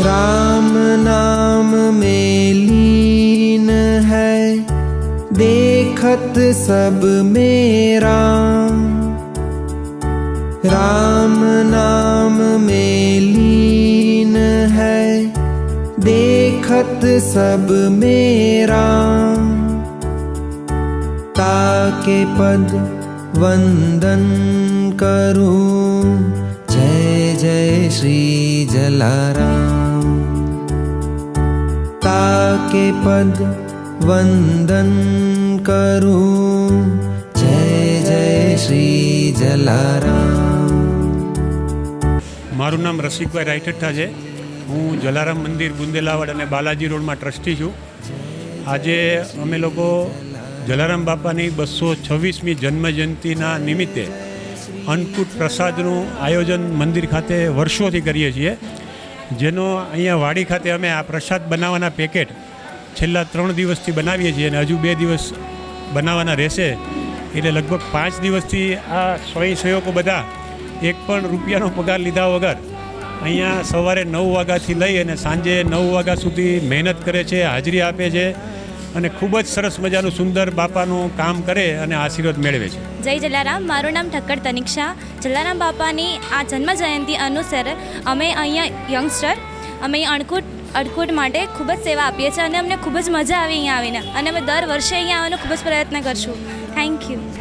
राम नाम में लीन है देखत सब मेरा राम नाम में लीन है देखत सब मेरा ताके पद वंदन करूं जय जय श्री जलाराम ताके पद वंदन करूं जय जय श्री जलाराम મારું નામ રસિકભાઈ રાયઠઠ્ઠા છે હું જલારામ મંદિર બુંદેલાવાડ અને બાલાજી રોડમાં ટ્રસ્ટી છું આજે અમે લોકો જલારામ બાપાની બસો છવ્વીસમી જન્મજયંતિના નિમિત્તે અન્નકૂટ પ્રસાદનું આયોજન મંદિર ખાતે વર્ષોથી કરીએ છીએ જેનો અહીંયા વાડી ખાતે અમે આ પ્રસાદ બનાવવાના પેકેટ છેલ્લા ત્રણ દિવસથી બનાવીએ છીએ અને હજુ બે દિવસ બનાવવાના રહેશે. એટલે લગભગ પાંચ દિવસથી આ સ્વયંસેવકો બધા એક પણ રૂપિયાનો પગાર લીધા વગર અહીંયા સવારે નવ વાગ્યાથી લઈ અને સાંજે નવ વાગ્યા સુધી મહેનત કરે છે, હાજરી આપે છે અને ખૂબ જ સરસ મજાનું સુંદર બાપાનું કામ કરે અને આશીર્વાદ મેળવે છે. જય જલારામ, મારું નામ ઠક્કર તનિક્ષા. જલારામ બાપાની આ જન્મ જયંતિ અનુસાર અમે અહીંયા યંગસ્ટર, અમે અણકૂટ અડકૂટ માટે ખૂબ જ સેવા આપીએ છીએ અને અમને ખૂબ જ મજા આવી અહીંયા આવીને. અને અમે દર વર્ષે અહીંયા આવવાનો ખૂબ જ પ્રયત્ન કરશું. Thank you